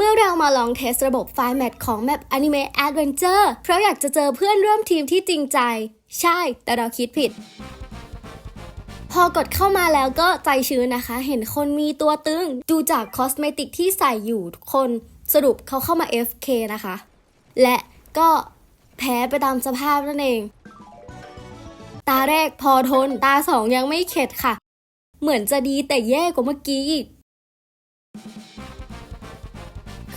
เมื่อเรามาลองเทสระบบไฟล์แมทของแมป Anime Adventure เพราะอยากจะเจอเพื่อนร่วมทีมที่จริงใจ ใช่ แต่เราคิดผิด พอกดเข้ามาแล้วก็ใจชื้นนะคะ เห็นคนมีตัวตึง ดูจากคอสเมติกที่ใส่อยู่ทุกคนสรุปเขาเข้ามา FK นะคะ และก็แพ้ไปตามสภาพนั่นเอง ตาแรกพอทน ตาสองยังไม่เข็ดค่ะ เหมือนจะดีแต่แย่กว่าเมื่อกี้อีก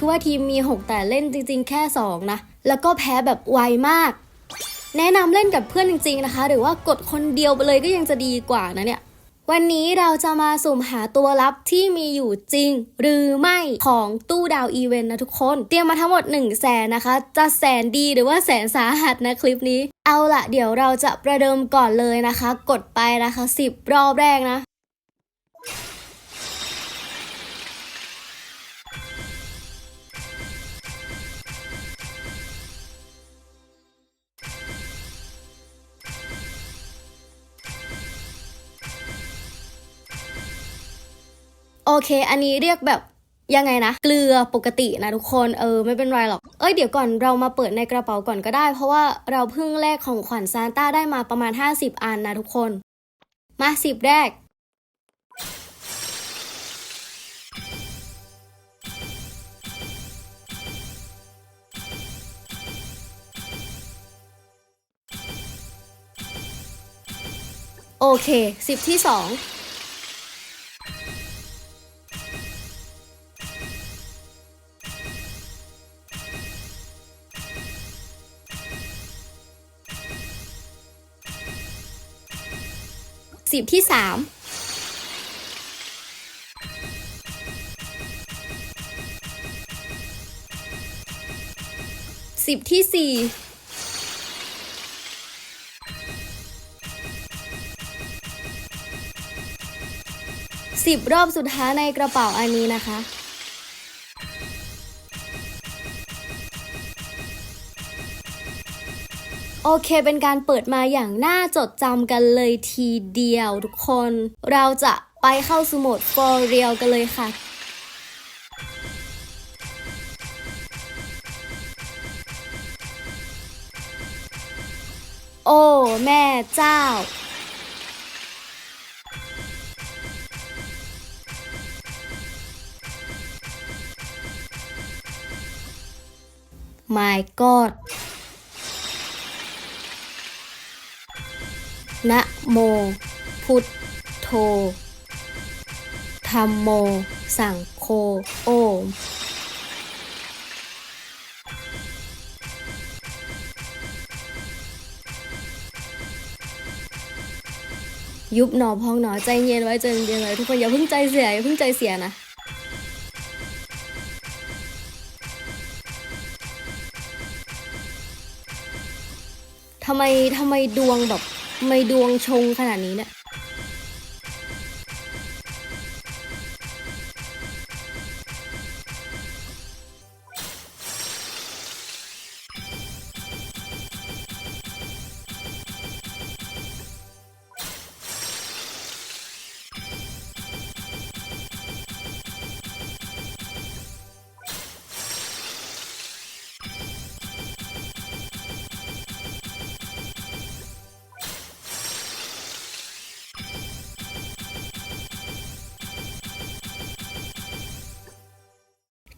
คือว่าทีมมี 6 แต่เล่นจริง ๆ แค่ 2 นะ แล้วก็แพ้แบบไวมาก แนะนำเล่นกับเพื่อนจริง ๆ นะคะ หรือว่ากดคนเดียวไปเลยก็ยังจะดีกว่านะเนี่ย วันนี้เราจะมาสุ่มหาตัวลับที่มีอยู่จริง หรือไม่ของตู้ดาวอีเวนต์นะทุกคน เตรียมมาทั้งหมด 1 0 0 0 0แสนนะคะ จะแสนดีหรือว่าแสนสาหัสนะคลิปนี้ เอาละเดี๋ยวเราจะประเดิมก่อนเลยนะคะ กดไปนะคะ 10 รอบแรกนะ อเค อันนี้เรียกแบบยังไงนะ เกลือปกตินะทุกคนเออไม่เป็นไรหรอก เอ้ยเดี๋ยวก่อนเรามาเปิดในกระเป๋าก่อนก็ได้ เพราะว่าเราเพิ่งแลกของขวัญซานต้าได้มาประมาณ 50 อันนะทุกคน มาสิบแรก โอเคสิบที่สอง สิบที่สามสิบที่สี่สิบรอบสุดท้ายในกระเป๋าอันนี้นะคะ โอเคเป็นการเปิดมาอย่างน่าจดจำกันเลยทีเดียวทุกคน เราจะไปเข้าสู่โหมด for real กันเลยค่ะโอ้ แม่เจ้า my god นะโม พุทโธธรรมโม สังโฆโอมยุบหนอพองหนอใจเย็นไว้ใจเย็นไว้ทุกคนอย่าเพิ่งใจเสียอย่าเพิ่งใจเสียนะทำไมทำไมดวงแบบ ไม่ดวงชงขนาดนี้เนี่ย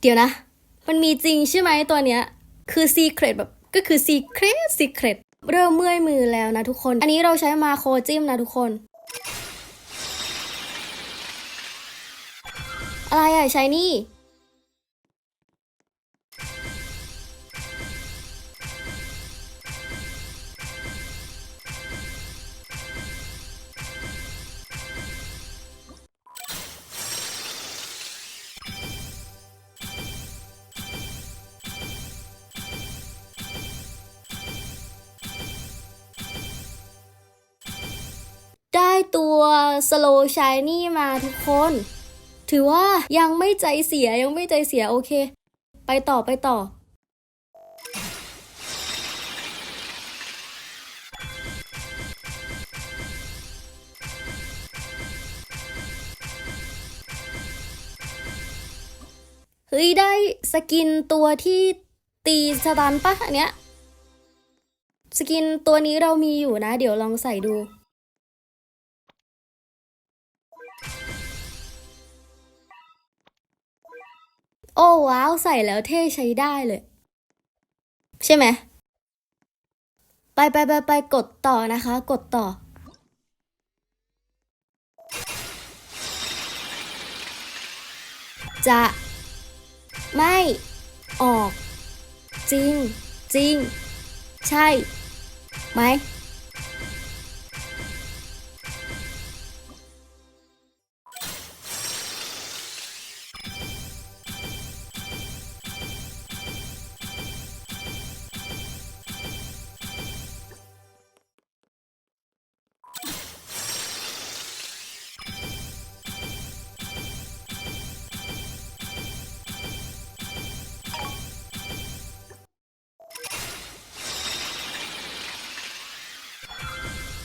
เดี๋ยวนะ มันมีจริงใช่ไหมตัวเนี้ย คือซีเครตแบบก็คือซีเครตซีเครตเริ่มเมื่อยมือแล้วนะทุกคน อันนี้เราใช้มาโคจิ้มนะทุกคน อะไรอะใช้นี่ สโลชายนี่มาทุกคน ถือว่ายังไม่ใจเสียยังไม่ใจเสียโอเค ไปต่อไปต่อ เฮ้ย ได้สกินตัวที่ตีสตันปะอันเนี้ย สกินตัวนี้เรามีอยู่นะ เดี๋ยวลองใส่ดู โอ้ว้าวใส่แล้วเท่ใช้ได้เลย ใช่ไหม ไปไปไปไปกดต่อนะคะ กดต่อ จะไม่ออก จริง จริง ใช่ไหม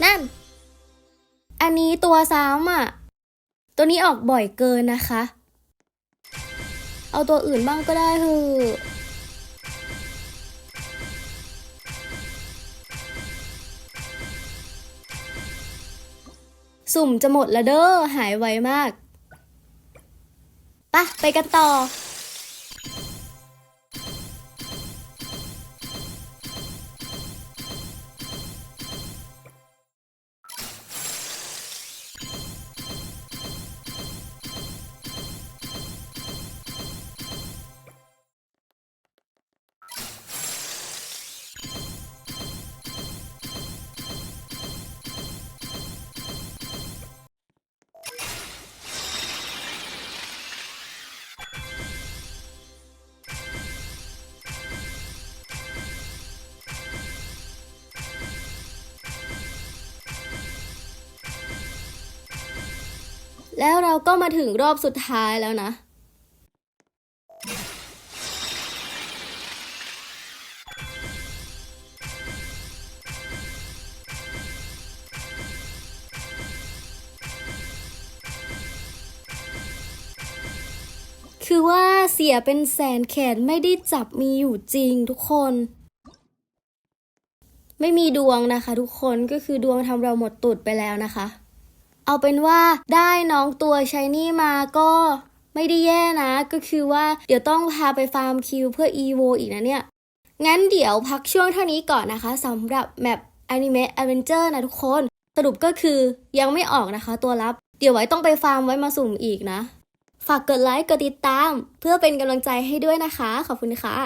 นั่น อันนี้ตัวซ้ำอะ ตัวนี้ออกบ่อยเกินนะคะ เอาตัวอื่นบ้างก็ได้เถอะสุ่มจะหมดล้วเด้อหายไวมากปะไปกันต่อ แล้วเราก็มาถึงรอบสุดท้ายแล้วนะ คือว่าเสียเป็นแสนแขนไม่ได้จับมีอยู่จริงทุกคน ไม่มีดวงนะคะทุกคนก็คือดวงทำเราหมดตุดไปแล้วนะคะ เอาเป็นว่าได้น้องตัวชายนี่มาก็ไม่ได้แย่นะ ก็คือว่าเดี๋ยวต้องพาไปฟาร์มคิวเพื่อ EVO อีกนะเนี่ย งั้นเดี๋ยวพักช่วงเท่านี้ก่อนนะคะสำหรับแมป Anime Adventure นะทุกคน สรุปก็คือยังไม่ออกนะคะตัวรับ เดี๋ยวไว้ต้องไปฟาร์มไว้มาสุ่มอีกนะ ฝากกดไลค์กดติดตาม เพื่อเป็นกำลังใจให้ด้วยนะคะ ขอบคุณค่ะ